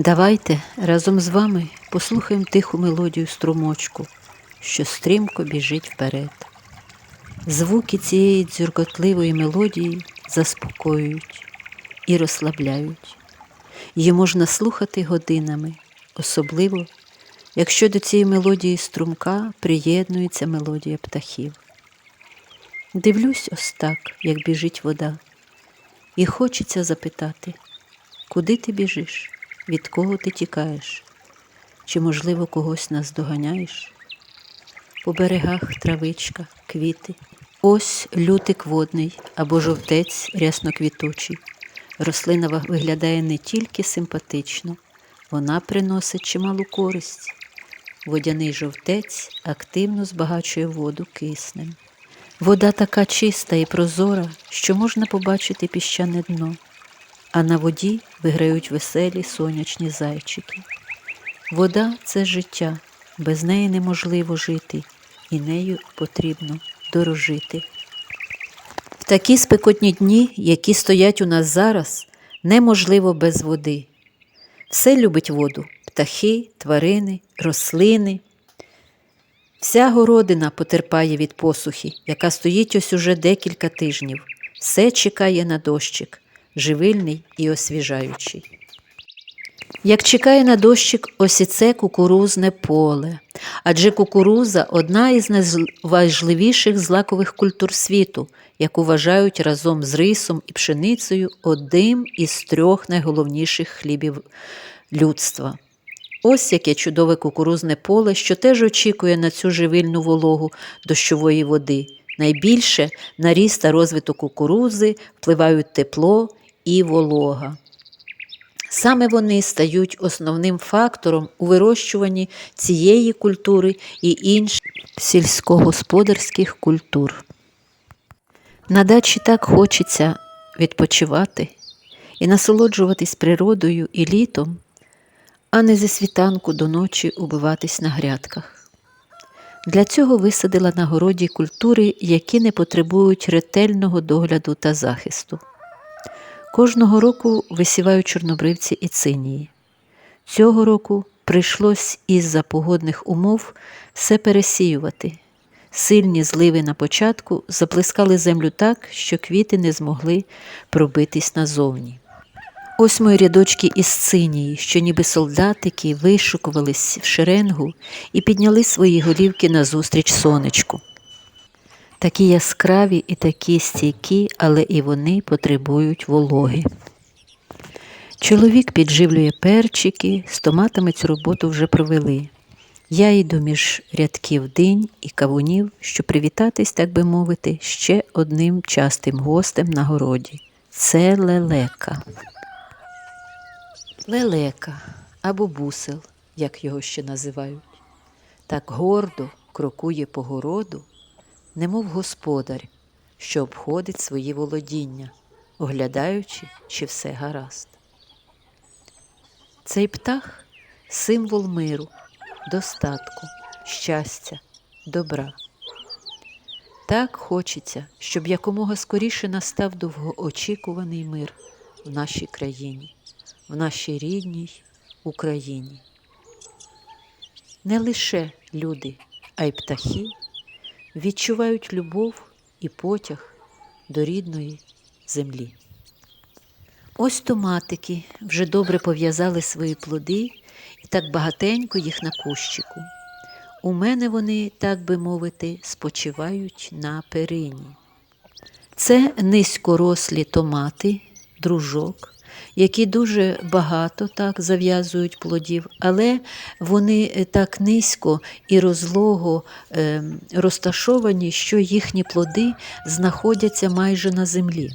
Давайте разом з вами послухаємо тиху мелодію струмочку, що стрімко біжить вперед. Звуки цієї дзюркотливої мелодії заспокоюють і розслабляють. Її можна слухати годинами, особливо, якщо до цієї мелодії струмка приєднується мелодія птахів. Дивлюсь ось так, як біжить вода, і хочеться запитати, куди ти біжиш, від кого ти тікаєш, чи, можливо, когось наздоганяєш? По берегах травичка, квіти. Ось лютик водний або жовтець рясноквітучий. Рослина виглядає не тільки симпатично, вона приносить чималу користь. Водяний жовтець активно збагачує воду киснем. Вода така чиста і прозора, що можна побачити піщане дно, а на воді виграють веселі сонячні зайчики. Вода це життя, без неї неможливо жити, і нею потрібно дорожити. В такі спекотні дні, які стоять у нас зараз, неможливо без води. Все любить воду птахи, тварини, рослини. Вся городина потерпає від посухи, яка стоїть ось уже декілька тижнів. Все чекає на дощик, живильний і освіжаючий. Як чекає на дощик, ось це кукурузне поле. Адже кукуруза одна із найважливіших злакових культур світу, яку вважають разом з рисом і пшеницею одним із трьох найголовніших хлібів людства. Ось яке чудове кукурузне поле, що теж очікує на цю живильну вологу дощової води. Найбільше на ріст та розвиток кукурузи впливають тепло і волога. Саме вони стають основним фактором у вирощуванні цієї культури і інших сільськогосподарських культур. На дачі так хочеться відпочивати і насолоджуватись природою і літом, а не зі світанку до ночі убиватись на грядках. Для цього висадила на городі культури, які не потребують ретельного догляду та захисту. Кожного року висівають чорнобривці і цинії. Цього року прийшлось із-за погодних умов все пересіювати. Сильні зливи на початку заплескали землю так, що квіти не змогли пробитись назовні. Ось мої рядочки із цинії, що ніби солдатики вишукувались в шеренгу і підняли свої голівки назустріч сонечку. Такі яскраві і такі стійкі, але і вони потребують вологи. Чоловік підживлює перчики, з томатами цю роботу вже провели. Я йду між рядків динь і кавунів, щоб привітатись, так би мовити, ще одним частим гостем на городі. Це лелека. Лелека або бусел, як його ще називають, так гордо крокує по городу, немов господар, що обходить свої володіння, оглядаючи, чи все гаразд. Цей птах символ миру, достатку, щастя, добра. Так хочеться, щоб якомога скоріше настав довгоочікуваний мир в нашій країні, в нашій рідній Україні. Не лише люди, а й птахи відчувають любов і потяг до рідної землі. Ось томатики вже добре пов'язали свої плоди і так багатенько їх на кущику. У мене вони, так би мовити, спочивають на перині. Це низькорослі томати, дружок, які дуже багато так зав'язують плодів, але вони е, так низько і розлого е, розташовані, що їхні плоди знаходяться майже на землі.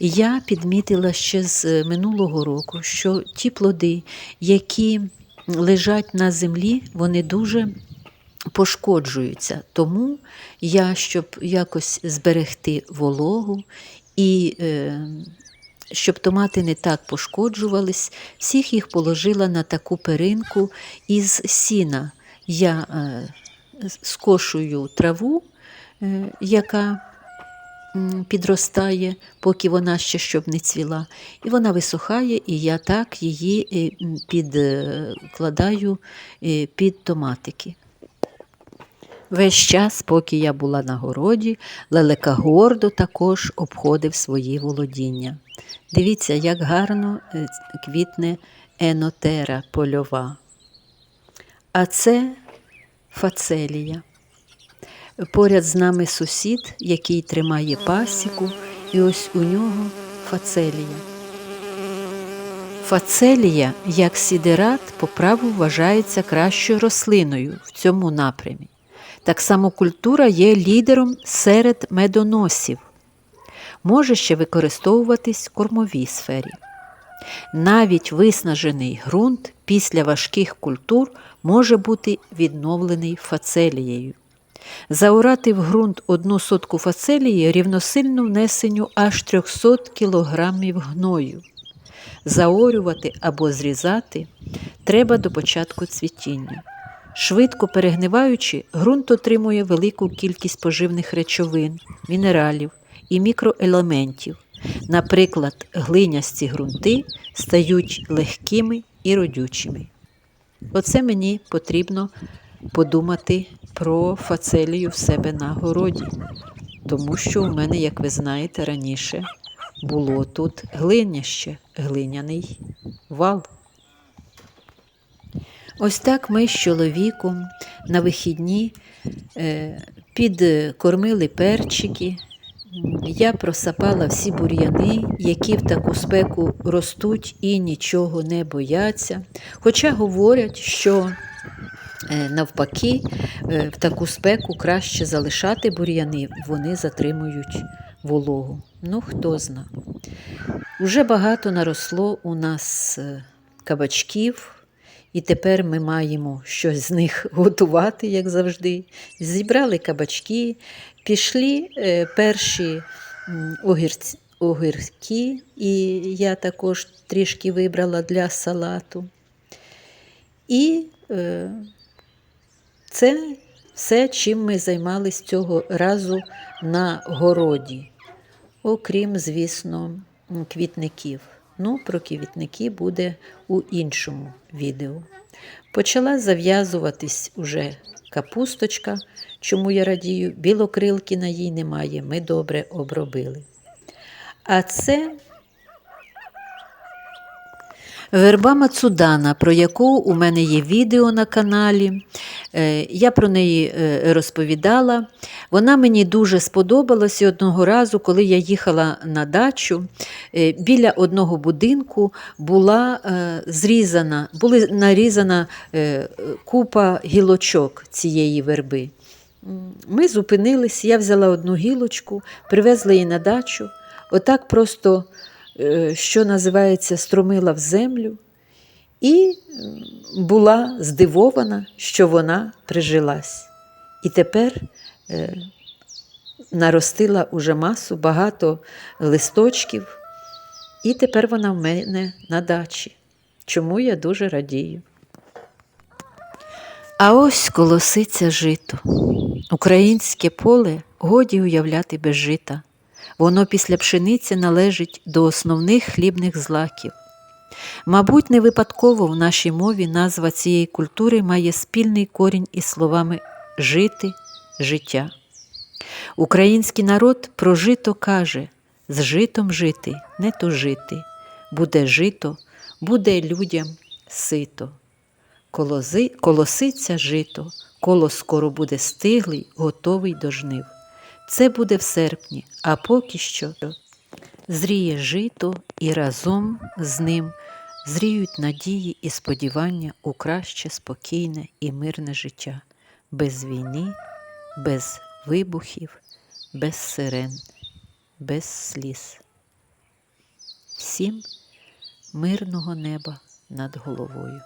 Я підмітила ще з е, минулого року, що ті плоди, які лежать на землі, вони дуже пошкоджуються. Тому я, щоб якось зберегти вологу і е, щоб томати не так пошкоджувались, всіх їх положила на таку перинку із сіна. Я е, скошую траву, е, яка підростає, поки вона ще щоб не цвіла. І вона висухає, і я так її е, підкладаю під томатики. Весь час, поки я була на городі, лелека гордо також обходив свої володіння. Дивіться, як гарно е, квітне енотера польова. А це фацелія. Поряд з нами сусід, який тримає пасіку, і ось у нього фацелія. Фацелія, як сідерат, по праву вважається кращою рослиною в цьому напрямі. Так само культура є лідером серед медоносів, може ще використовуватись в кормовій сфері. Навіть виснажений ґрунт після важких культур може бути відновлений фацелією. Заорати в ґрунт одну сотку фацелії рівносильно внесенню аж 300 кг гною. Заорювати або зрізати треба до початку цвітіння. Швидко перегниваючи, ґрунт отримує велику кількість поживних речовин, мінералів і мікроелементів. Наприклад, глинясті ґрунти стають легкими і родючими. Оце мені потрібно подумати про фацелію в себе на городі, тому що у мене, як ви знаєте, раніше було тут глиняще, глиняний вал. Ось так ми з чоловіком на вихідні е, підкормили перчики. Я просапала всі бур'яни, які в таку спеку ростуть і нічого не бояться. Хоча говорять, що е, навпаки е, в таку спеку краще залишати бур'яни, вони затримують вологу. Ну, хто зна. Уже багато наросло у нас е, кабачків. І тепер ми маємо щось з них готувати, як завжди. Зібрали кабачки, пішли е, перші огірки, і я також трішки вибрала для салату. І е, це все, чим ми займалися цього разу на городі, окрім, звісно, квітників. Ну, про ківітники буде у іншому відео. Почала зав'язуватись уже капусточка, чому я радію, білокрилки на їй немає, ми добре обробили. А це верба Мацудана, про яку у мене є відео на каналі. Е, Я про неї е, розповідала. Вона мені дуже сподобалася одного разу, коли я їхала на дачу. е, Біля одного будинку була зрізана, була нарізана купа гілочок цієї верби. Ми зупинились, я взяла одну гілочку, привезла її на дачу, отак просто, що називається, струмила в землю і була здивована, що вона прижилась. І тепер е, наростила уже масу, багато листочків, і тепер вона в мене на дачі, чому я дуже радію. А ось колоситься жито. Українське поле годі уявляти без жита. Воно після пшениці належить до основних хлібних злаків. Мабуть, не випадково в нашій мові назва цієї культури має спільний корінь із словами жити, життя. Український народ про жито каже з житом жити, не тужити. Буде жито, буде людям сито. Колози, колоситься жито, коло скоро буде стиглий, готовий до жнив. Це буде в серпні, а поки що зріє жито і разом з ним зріють надії і сподівання у краще, спокійне і мирне життя, без війни, без вибухів, без сирен, без сліз. Всім мирного неба над головою.